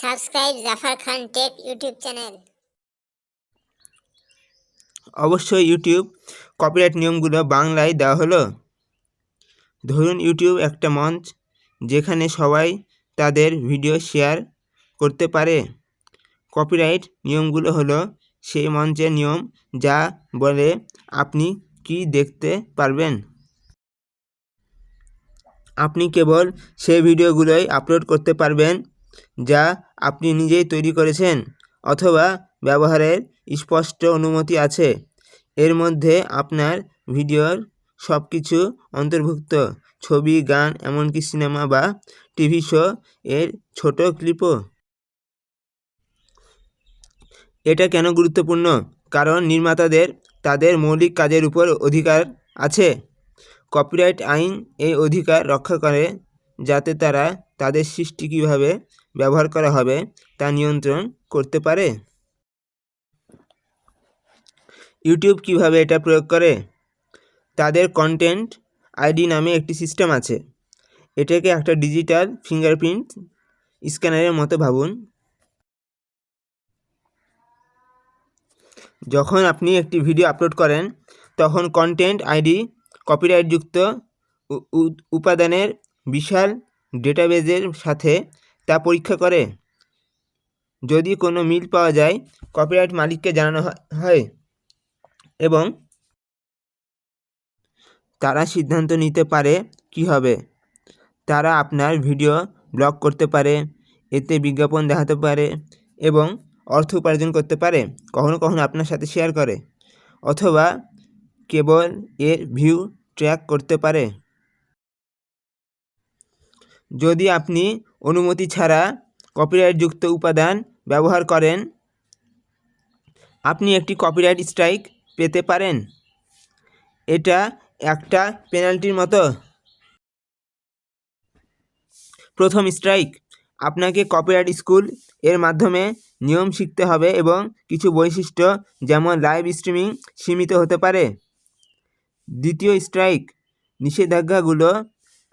Subscribe Zafar Khan tech YouTube channel. অবশ্যই YouTube copyright নিয়মগুলো বাংলায় দেওয়া হলো। ধরুন ইউটিউব একটা মঞ্চ যেখানে সবাই তাদের ভিডিও শেয়ার করতে পারে। কপিরাইট নিয়মগুলো হলো সেই মঞ্চের নিয়ম যা বলে আপনি কি দেখতে পারবেন। আপনি কেবল সেই ভিডিওগুলোই আপলোড করতে পারবেন। যা আপনি নিজেই তৈরি করেছেন অথবা ব্যবহারের স্পষ্ট অনুমতি আছে। এর মধ্যে আপনার ভিডিওর সব কিছু অন্তর্ভুক্ত। ছবি, গান, এমনকি সিনেমা বা টিভি শো এর ছোট ক্লিপও। এটা কেন গুরুত্বপূর্ণ? কারণ নির্মাতাদের তাদের মৌলিক কাজের উপর অধিকার আছে। কপিরাইট আইন এই অধিকার রক্ষা করে যাতে তারা তাদের সৃষ্টি কীভাবে ব্যবহার করা হবে, তা নিয়ন্ত্রণ করতে পারে? ইউটিউব কীভাবে এটা প্রয়োগ করে? তাদের কন্টেন্ট আইডি নামে একটি সিস্টেম আছে। এটাকে একটা ডিজিটাল ফিঙ্গারপ্রিন্ট স্ক্যানারের মতো ভাবুন। যখন আপনি একটি ভিডিও আপলোড করেন, তখন কন্টেন্ট আইডি কপিরাইটযুক্ত উপাদানের বিশাল ডেটাবেজের সাথে তা পরীক্ষা করে। যদি কোনো মিল পাওয়া যায় কপিরাইট মালিককে জানানো হয়- এবং তারা সিদ্ধান্ত নিতে পারে কি হবে। তারা আপনার ভিডিও ব্লক করতে পারে, এতে বিজ্ঞাপন দেখাতে পারে এবং অর্থ উপার্জন করতে পারে, কখনো কখনো আপনার সাথে শেয়ার করে, অথবা কেবল এর ভিউ ট্র্যাক করতে পারে। যদি আপনি অনুমতি ছাড়া কপিরাইটযুক্ত উপাদান ব্যবহার করেন, আপনি একটি কপিরাইট স্ট্রাইক পেতে পারেন। এটা একটা পেনাল্টির মতো। প্রথম স্ট্রাইক আপনাকে কপিরাইট স্কুলের মাধ্যমে নিয়ম শিখতে হবে এবং কিছু বৈশিষ্ট্য যেমন লাইভ স্ট্রিমিং সীমিত হতে পারে। দ্বিতীয় স্ট্রাইক নিষেধাজ্ঞাগুলো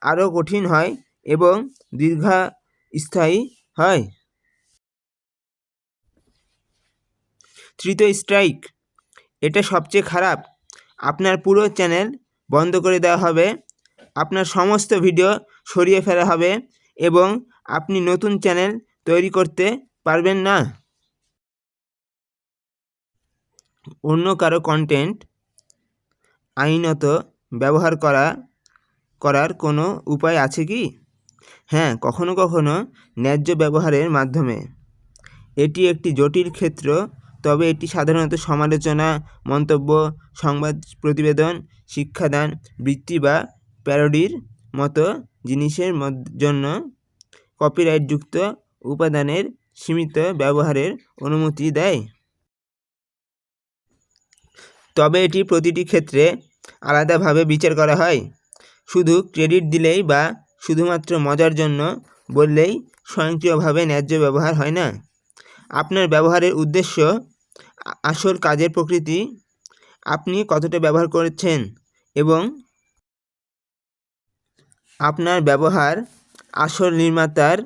আরও কঠিন হয় এবং দীর্ঘস্থায়ী হয়। তৃতীয় স্ট্রাইক, এটা সবচেয়ে খারাপ। আপনার পুরো চ্যানেল বন্ধ করে দেওয়া হবে, আপনার সমস্ত ভিডিও সরিয়ে ফেলা হবে এবং আপনি নতুন চ্যানেল তৈরি করতে পারবেন না। অন্য কারও কন্টেন্ট আইনত ব্যবহার করা, করার কোনো উপায় আছে কি? হ্যাঁ কখনো কখনো ন্যায্য ব্যবহারের মাধ্যমে। এটি একটি জটিল ক্ষেত্র, তবে এটি সাধারণত সমালোচনা, মন্তব্য, সংবাদ প্রতিবেদন, শিক্ষাদান, বৃত্তি বা প্যারোডির মতো জিনিসের জন্য কপিরাইটযুক্ত উপাদানের সীমিত ব্যবহারের অনুমতি দেয়। তবে এটি প্রতিটি ক্ষেত্রে আলাদাভাবে বিচার করা হয়। শুধু ক্রেডিট দিলেই বা শুধুমাত্র মজার জন্য বললেই স্বয়ংক্রিয়ভাবে ন্যায্য ব্যবহার হয় না। আপনার ব্যবহারের উদ্দেশ্য, আসল কাজের প্রকৃতি, আপনি কতটা ব্যবহার করেছেন এবং আপনার ব্যবহার আসল নির্মাতার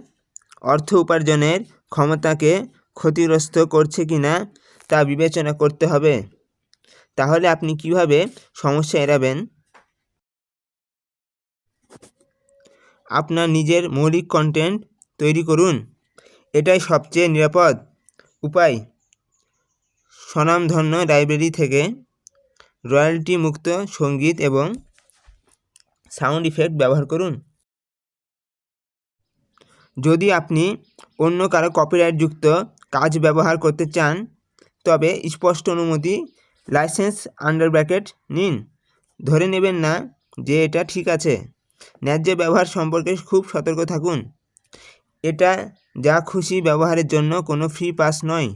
অর্থ উপার্জনের ক্ষমতাকে ক্ষতিগ্রস্ত করছে কি না তা বিবেচনা করতে হবে। তাহলে আপনি কীভাবে সমস্যা এড়াবেন? আপনার নিজের মৌলিক কন্টেন্ট তৈরি করুন। এটাই সবচেয়ে নিরাপদ উপায়। স্বনামধন্য লাইব্রেরি থেকে রয়্যালটি মুক্ত সংগীত এবং সাউন্ড ইফেক্ট ব্যবহার করুন। যদি আপনি অন্য কারও কপিরাইটযুক্ত কাজ ব্যবহার করতে চান, তবে স্পষ্ট অনুমতি লাইসেন্স আন্ডার ব্র্যাকেট নিন। ধরে নেবেন না যে এটা ঠিক আছে। ন্যায্য ব্যবহার সম্পর্কে খুব সতর্ক থাকুন। এটা যা খুশি ব্যবহারের জন্য কোনো ফ্রি পাস নয়।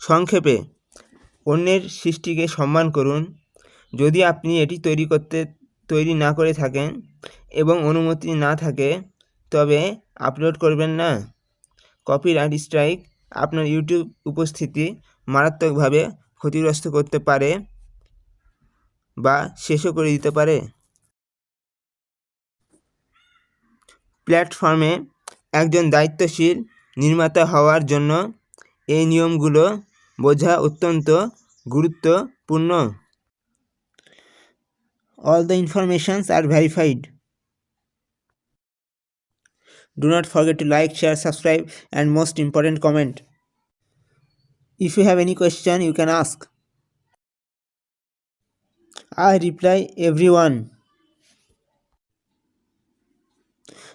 সংক্ষেপে, অন্যের সৃষ্টিকে সম্মান করুন। যদি আপনি এটি তৈরি করতে, তৈরি না করে থাকেন এবং অনুমতি না থাকে, তবে আপলোড করবেন না। কপিরাইট স্ট্রাইক আপনার ইউটিউব উপস্থিতি মারাত্মকভাবে ক্ষতিগ্রস্ত করতে পারে। বা শেষও করে দিতে পারে। প্ল্যাটফর্মে একজন দায়িত্বশীল নির্মাতা হওয়ার জন্য এই নিয়মগুলো বোঝা অত্যন্ত গুরুত্বপূর্ণ। All the informations are verified do not forget to like share subscribe and most important comment if you have any question you can ask I reply everyone.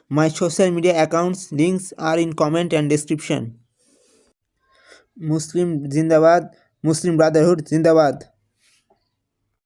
My social media accounts links are in comment and description. Muslim Zindabad, Muslim Brotherhood Zindabad.